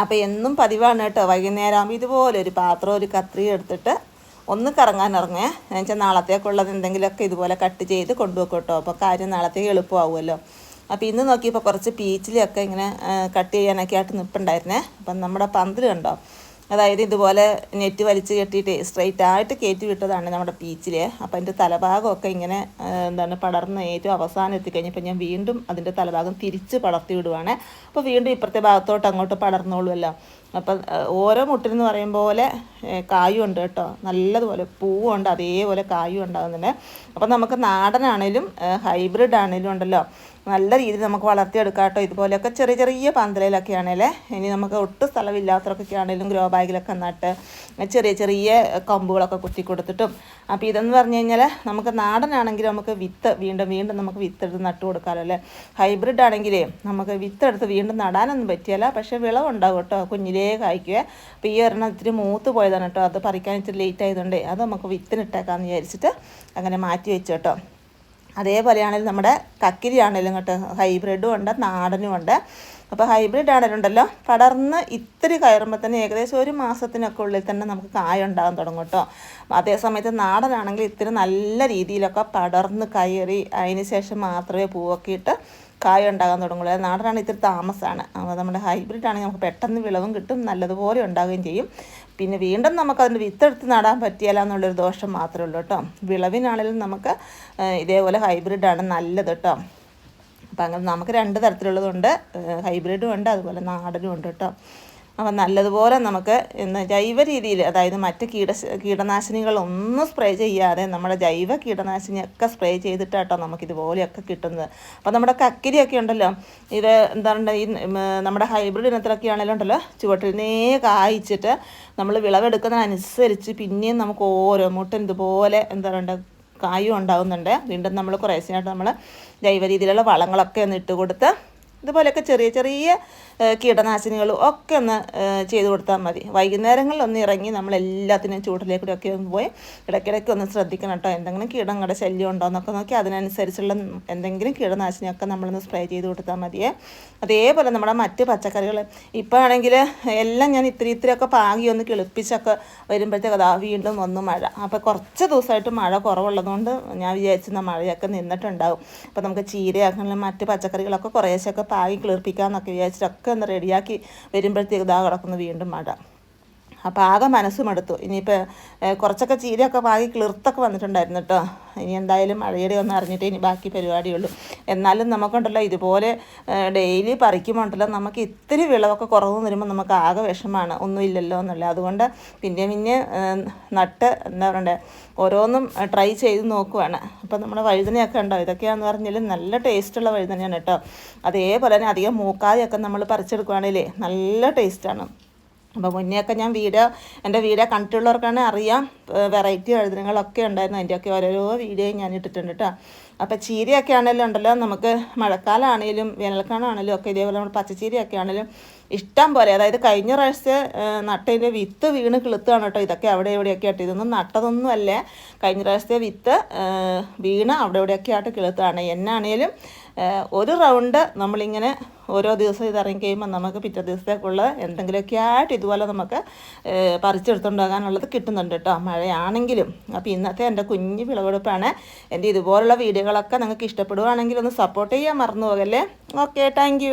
അപ്പോൾ എന്നും പതിവാണ് കേട്ടോ. വൈകുന്നേരം ആകുമ്പോൾ ഇതുപോലെ ഒരു പാത്രം ഒരു കത്രി എടുത്തിട്ട് ഒന്ന് കറങ്ങാൻ ഇറങ്ങേ എന്നുവെച്ചാൽ നാളത്തേക്കുള്ളത് എന്തെങ്കിലുമൊക്കെ ഇതുപോലെ കട്ട് ചെയ്ത് കൊണ്ടുവെക്കും കേട്ടോ. അപ്പോൾ കാര്യം നാളത്തേക്ക് എളുപ്പമാവുമല്ലോ. അപ്പോൾ ഇന്ന് നോക്കിയപ്പോൾ കുറച്ച് പീച്ചിലൊക്കെ ഇങ്ങനെ കട്ട് ചെയ്യാനൊക്കെ ആയിട്ട് നിൽപ്പുണ്ടായിരുന്നേ അപ്പം നമ്മുടെ പന്തൽ കണ്ടോ? അതായത് ഇതുപോലെ നെറ്റ് വലിച്ച് കെട്ടിയിട്ട് സ്ട്രെയിറ്റ് ആയിട്ട് കയറ്റി വിട്ടതാണ് നമ്മുടെ പീച്ചിൽ അപ്പോൾ അതിന്റെ തലഭാഗമൊക്കെ ഇങ്ങനെ എന്താണ് പടർന്ന് ഏറ്റവും അവസാനം എത്തിക്കഴിഞ്ഞപ്പോൾ ഞാൻ വീണ്ടും അതിന്റെ തലഭാഗം തിരിച്ച് പടർത്തി വിടുവാണ്. അപ്പോൾ വീണ്ടും ഇപ്പുറത്തെ ഭാഗത്തോട്ട് അങ്ങോട്ട് പടർന്നോളുമല്ലോ അപ്പം ഓരോ മുട്ടിലെന്ന് പറയും പോലെ കായും ഉണ്ട് കേട്ടോ. നല്ലതുപോലെ പൂവുണ്ട് അതേപോലെ കായും ഉണ്ടാകുന്നുണ്ട്. അപ്പം നമുക്ക് നാടനാണേലും ഹൈബ്രിഡ് ആണേലും ഉണ്ടല്ലോ. നല്ല രീതിയിൽ നമുക്ക് വളർത്തിയെടുക്കാം കേട്ടോ. ഇതുപോലെയൊക്കെ ചെറിയ ചെറിയ പന്തലയിലൊക്കെ ആണേലേ ഇനി നമുക്ക് ഒട്ടും സ്ഥലമില്ലാത്തവർക്കൊക്കെ ആണെങ്കിലും ഗ്രോ ബാഗിലൊക്കെ നട്ട് ചെറിയ ചെറിയ കമ്പുകളൊക്കെ കുത്തി കൊടുത്തിട്ടും അപ്പോൾ ഇതെന്ന് പറഞ്ഞു കഴിഞ്ഞാൽ നമുക്ക് നാടനാണെങ്കിൽ നമുക്ക് വിത്ത് വീണ്ടും വീണ്ടും നമുക്ക് വിത്തെടുത്ത് നട്ടു കൊടുക്കാമല്ലോ അല്ലേ? ഹൈബ്രിഡ് ആണെങ്കിലേ നമുക്ക് വിത്തെടുത്ത് വീണ്ടും നടാനൊന്നും പറ്റിയല്ല. പക്ഷേ വിളവുണ്ടാവും കേട്ടോ കുഞ്ഞിലേ കായ്ക്കുക അപ്പോൾ ഈ ഒരെണ്ണം ഇത്തിരി മൂത്ത് പോയതാണ് കേട്ടോ. അത് പറിക്കാൻ ഇത്തിരി ലേറ്റ് ആയതുകൊണ്ടേ അത് നമുക്ക് വിത്തിനിട്ടേക്കാമെന്ന് വിചാരിച്ചിട്ട് അങ്ങനെ മാറ്റി വെച്ചു കേട്ടോ. അതേപോലെയാണെങ്കിലും നമ്മുടെ കക്കിരി ആണെങ്കിലും കേട്ടോ ഹൈബ്രിഡും ഉണ്ട് നാടനും ഉണ്ട്. അപ്പോൾ ഹൈബ്രിഡ് ആണെങ്കിലുണ്ടല്ലോ പടർന്ന് ഇത്തിരി കയറുമ്പോൾ തന്നെ ഏകദേശം ഒരു മാസത്തിനൊക്കെ ഉള്ളിൽ തന്നെ നമുക്ക് കായ ഉണ്ടാകാൻ തുടങ്ങും കേട്ടോ. അതേസമയത്ത് നാടനാണെങ്കിൽ ഇത്തിരി നല്ല രീതിയിലൊക്കെ പടർന്ന് കയറി അതിന് ശേഷം മാത്രമേ പൂവൊക്കെ ഇട്ട് കായ ഉണ്ടാകാൻ തുടങ്ങുള്ളൂ നാടനാണ് ഇത്തിരി താമസമാണ് അപ്പോൾ നമ്മുടെ ഹൈബ്രിഡ് ആണെങ്കിൽ നമുക്ക് പെട്ടെന്ന് വിളവും കിട്ടും നല്ലതുപോലെ ഉണ്ടാകുകയും ചെയ്യും. പിന്നെ വീണ്ടും നമുക്ക് അതിന്റെ വിത്തെടുത്ത് നടാൻ പറ്റിയല്ല എന്നുള്ളൊരു ദോഷം മാത്രമേ ഉള്ളൂ കേട്ടോ. വിളവിനാണെങ്കിലും നമുക്ക് ഇതേപോലെ ഹൈബ്രിഡാണ് നല്ലത് കേട്ടോ. അപ്പം അങ്ങനെ നമുക്ക് രണ്ട് തരത്തിലുള്ളതുണ്ട്. ഹൈബ്രിഡും ഉണ്ട് അതുപോലെ നാടനും ഉണ്ട് കേട്ടോ. അപ്പം നല്ലതുപോലെ നമുക്ക് ഇന്ന് ജൈവ രീതിയിൽ അതായത് മറ്റ് കീട കീടനാശിനികളൊന്നും സ്പ്രേ ചെയ്യാതെ നമ്മുടെ ജൈവ കീടനാശിനിയൊക്കെ സ്പ്രേ ചെയ്തിട്ടാട്ടോ നമുക്ക് ഇതുപോലെയൊക്കെ കിട്ടുന്നത്. അപ്പോൾ നമ്മുടെ കക്കിരിയൊക്കെ ഉണ്ടല്ലോ ഇത് എന്താണ് ഈ നമ്മുടെ ഹൈബ്രിഡ് ഇനത്തിലൊക്കെ ആണെങ്കിലും ഉണ്ടല്ലോ ചുവട്ടിനേ കായ്ച്ചിട്ട് നമ്മൾ വിളവെടുക്കുന്നതനുസരിച്ച് പിന്നെയും നമുക്ക് ഓരോ മുട്ടൻ ഇതുപോലെ എന്താ പറയുക കായും ഉണ്ടാകുന്നുണ്ട് വീണ്ടും നമ്മൾ കുറേശ്ശെയായിട്ട് നമ്മൾ ജൈവ രീതിയിലുള്ള വളങ്ങളൊക്കെ ഒന്ന് ഇട്ട് കൊടുത്ത് ഇതുപോലെയൊക്കെ ചെറിയ ചെറിയ കീടനാശിനികളും ഒക്കെ ഒന്ന് ചെയ്തു ചെയ്ത് കൊടുത്താൽ മതി. വൈകുന്നേരങ്ങളിൽ ഒന്ന് ഇറങ്ങി നമ്മൾ എല്ലാത്തിനും ചൂട്ടിലേക്കൂടെ ഒക്കെ ഒന്ന് പോയി ഇടയ്ക്കിടയ്ക്ക് ഒന്ന് ശ്രദ്ധിക്കണം കേട്ടോ. എന്തെങ്കിലും കീടങ്ങളുടെ ശല്യം ഉണ്ടോ എന്നൊക്കെ നോക്കി അതിനനുസരിച്ചുള്ള എന്തെങ്കിലും കീടനാശിനിയൊക്കെ നമ്മളൊന്ന് സ്പ്രേ ചെയ്ത് കൊടുത്താൽ മതിയേ. അതേപോലെ നമ്മുടെ മറ്റ് പച്ചക്കറികൾ ഇപ്പോൾ ആണെങ്കിൽ എല്ലാം ഞാൻ ഇത്തിരി ഇത്തിരിയൊക്കെ പാകി ഒന്ന് കിളിപ്പിച്ചൊക്കെ വരുമ്പോഴത്തേക്ക് അതാ വീണ്ടും വന്നു മഴ. അപ്പോൾ കുറച്ച് ദിവസമായിട്ട് മഴ കുറവുള്ളതുകൊണ്ട് ഞാൻ വിചാരിച്ചിരുന്ന മഴയൊക്കെ നിന്നിട്ടുണ്ടാവും. അപ്പോൾ നമുക്ക് ചീരയാക്കണമെങ്കിലും മറ്റ് പച്ചക്കറികളൊക്കെ കുറേശ്ശൊക്കെ പാകി കിളിർപ്പിക്കാമെന്നൊക്കെ വിചാരിച്ചിട്ടൊക്കെ ഒന്ന് റെഡിയാക്കി വരുമ്പോഴത്തേക്ക് ഇതാ കിടക്കുന്നു വീണ്ടും മഴ അപ്പോൾ ആകെ മനസ്സും എടുത്തു ഇനിയിപ്പോൾ കുറച്ചൊക്കെ ചീരയൊക്കെ വാങ്ങി കിളിർത്തൊക്കെ വന്നിട്ടുണ്ടായിരുന്നു കേട്ടോ. ഇനി എന്തായാലും മഴയുടെ ഒന്ന് അറിഞ്ഞിട്ടേ ഇനി ബാക്കി പരിപാടിയുള്ളൂ. എന്നാലും നമുക്കുണ്ടല്ലോ ഇതുപോലെ ഡെയിലി പറിക്കുമ്പോണ്ടല്ലോ നമുക്ക് ഇത്തിരി വിളവൊക്കെ കുറവ് വരുമ്പോൾ നമുക്ക് ആകെ വിഷമാണ്. ഒന്നുമില്ലല്ലോ എന്നുള്ളത് അതുകൊണ്ട് പിന്നെ പിന്നെ നട്ട് എന്താ പറയണ്ടേ ഓരോന്നും ട്രൈ ചെയ്ത് നോക്കുവാണ്. അപ്പോൾ നമ്മുടെ വഴുതനയൊക്കെ ഉണ്ടോ? ഇതൊക്കെയാണെന്ന് പറഞ്ഞാൽ നല്ല ടേസ്റ്റുള്ള വഴുതനയാണ് കേട്ടോ. അതേപോലെ തന്നെ അധികം മൂക്കാതെയൊക്കെ നമ്മൾ പറിച്ചെടുക്കുവാണെങ്കിലേ നല്ല ടേസ്റ്റാണ്. അപ്പോൾ മുന്നെയൊക്കെ ഞാൻ വീഡിയോ എന്റെ വീഡിയോ കണ്ടിട്ടുള്ളവർക്കാണ് അറിയാം വെറൈറ്റി വഴുതനങ്ങളൊക്കെ ഉണ്ടായിരുന്നു. അതിന്റെയൊക്കെ ഓരോരോ വീഡിയോ ഞാൻ ഇട്ടിട്ടുണ്ട് കേട്ടോ അപ്പോൾ ചീരയൊക്കെ ആണെങ്കിലും ഉണ്ടല്ലോ. നമുക്ക് മഴക്കാലമാണെങ്കിലും വേനൽക്കാലമാണെങ്കിലും ഒക്കെ ഇതേപോലെ നമ്മൾ പച്ചച്ചീരയൊക്കെ ആണെങ്കിലും ഇഷ്ടം പോലെ അതായത് കഴിഞ്ഞ പ്രാവശ്യത്തെ നട്ടതിന്റെ വിത്ത് വീണ് കിളുത്താണ് കേട്ടോ. ഇതൊക്കെ അവിടെ എവിടെയൊക്കെ ആയിട്ട്. ഇതൊന്നും നട്ടതൊന്നും അല്ലേ. കഴിഞ്ഞ പ്രാവശ്യത്തെ വിത്ത് വീണ് അവിടെ എവിടെയൊക്കെ ആയിട്ട് കിളുത്താണ് എന്നാണേലും ഒരു റൗണ്ട് നമ്മളിങ്ങനെ ഓരോ ദിവസം ഇത് ഇറങ്ങി കഴിയുമ്പോൾ നമുക്ക് പിറ്റേ ദിവസത്തേക്കുള്ള എന്തെങ്കിലുമൊക്കെ ആയിട്ട് ഇതുപോലെ നമുക്ക് പറിച്ചെടുത്തുണ്ടാകാനുള്ളത് കിട്ടുന്നുണ്ട് കേട്ടോ. മഴയാണെങ്കിലും. അപ്പോൾ ഇന്നത്തെ എന്റെ കുഞ്ഞ് വിളവെടുപ്പാണ് എന്റെ ഇതുപോലുള്ള വീഡിയോകളൊക്കെ നിങ്ങൾക്ക് ഇഷ്ടപ്പെടുവാണെങ്കിൽ ഒന്ന് സപ്പോർട്ട് ചെയ്യാൻ മറന്നു പോകല്ലേ ഓക്കെ താങ്ക്